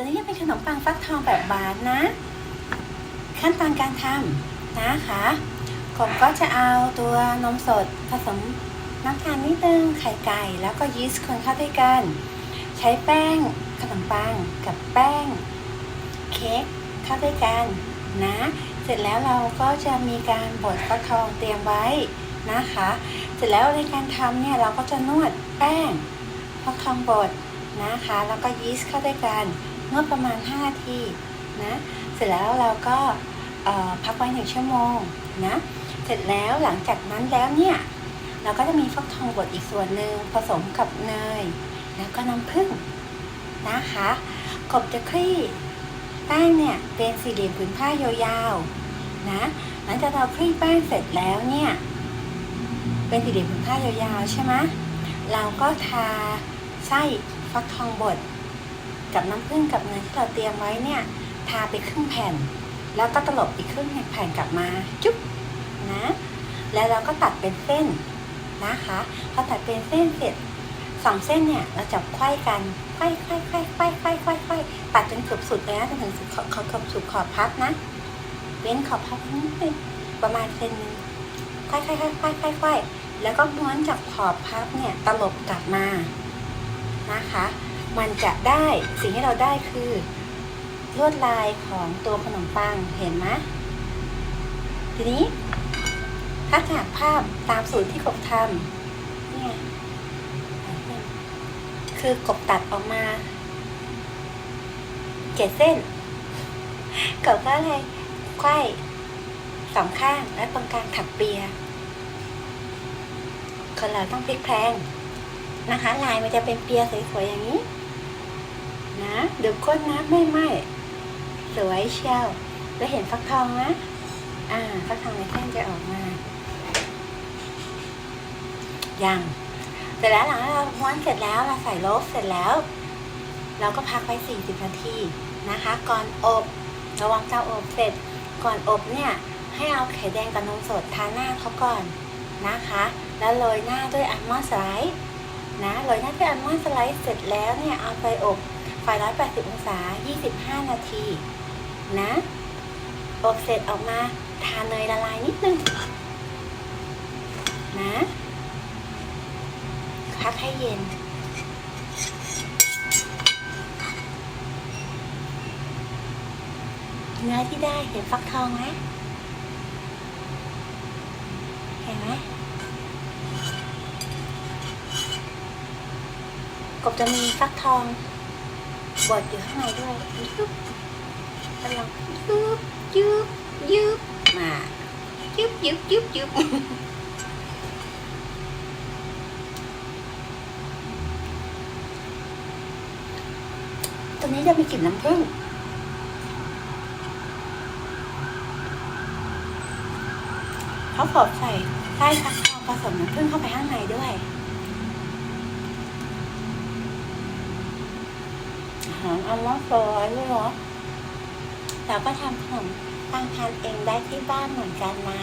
ตัวนี้จะเป็นขนมปังฟักทองแบบหวานนะ ขั้นตอนการทำนะคะผมก็จะเอาตัวนมสดผสมน้ำตาลนิดนึงไข่ไก่ แล้วก็ยีสต์คนเข้าด้วยกัน ใช้แป้งขนมปังกับแป้งเค้กเข้าด้วยกันนะ เสร็จแล้วเราก็จะมีการบดฟักทองเตรียมไว้นะคะ เสร็จแล้วในการทำเนี่ยเราก็จะนวดแป้งฟักทองบดนะคะ แล้วก็ยีสต์เข้าด้วยกัน นวดประมาณ5นาทีนะเสร็จแล้วเราก็พักไว้หนึ่งชั่วโมงนะเสร็จแล้วหลังจากนั้นแล้วเนี่ยเราก็จะมีฟักทองบดอีกส่วนหนึ่งผสมกับเนย แล้วก็น้ำผึ้งนะคะกบจะคลี่แป้งเนี่ยเป็นสี่เหลี่ยมผืนผ้ายาวๆนะหลังจากเราคลี่แป้งเสร็จแล้วเนี่ยเป็นสี่เหลี่ยมผืนผ้ายาวๆใช่ไหมเราก็ทาไส้ฟักทองบด กับน้ำผึ้งกับเนยที่เราเตรียมไว้เนี่ย ทาไปครึ่งแผ่น แล้วก็ตลบอีกครึ่งแผ่นกลับมา จุ๊บนะ แล้วเราก็ตัดเป็นเส้นนะคะพอตัดเป็นเส้นเสร็จสองเส้นเนี่ยเราจับไขว้กันไขว้ไขว้ไขว้ไขว้ไขว้ไขว้ไขว้ตัดจนเกือบสุดเลยนะจนถึงสุดขอบขอบสุดขอบพับนะเว้นขอบพับนิดนึงประมาณเซนนึงไขว้ไขว้ไขว้ไขว้ไขว้ไขว้แล้วก็ม้วนจากขอบพับเนี่ยตลบกลับมานะคะ มันจะได้สิ่งที่เราได้คือลวดลายของตัวขนมปังเห็นไหมทีนี้ ถ้าจากภาพตามสูตรที่กบทำเนี่ยคือกบตัดออกมาเจ็ดเส้นกบก็เลยไขว้สองข้างและตรงกลางถักเปียคนเราต้องพลิกแพลงนะคะ ลายมันจะเป็นเปียสวยๆอย่างนี้ นะดูก้นนะไม่ไหมสวยเชียวแล้วเห็นฟักทองนะอ่าฟักทองในเส้นจะออกมายังเสร็จแล้วหลังเราม้วนเสร็จแล้วเราใส่โลฟเสร็จแล้ว เราก็พักไว้40นาทีนะคะ ก่อนอบระวังเตาอบเสร็จ ก่อนอบเนี่ยให้เอาไข่แดงกับนมสดทาหน้าเขาก่อนนะคะ แล้วโรยหน้าด้วยอัลมอนด์สไลด์นะโรยหน้าด้วยอัลมอนด์สไลด์เสร็จแล้วเนี่ยเอาไปอบ ไฟ180 องศา 25 นาที นะอบเสร็จออกมาทาเนยละลายนิดนึง นะพักให้เย็น เนื้อที่ได้เห็นฟักทองไหมเห็นไหมกบจะมีฟักทอง บอยู่ข้างในด้วยยุบกำลังยุบยุบยุบมายุบยุบยุบยุบตรงนี้จะมีกลิ่นน้ำผึ้งเขาสอดใส่ไส้ฟักทองผสมน้ำผึ้งเข้าไปข้างในด้วย หางอัลมอนด์โฟยด้วยเหรอเราก็ทำขนมปังทานเองได้ที่บ้านเหมือนกันนะ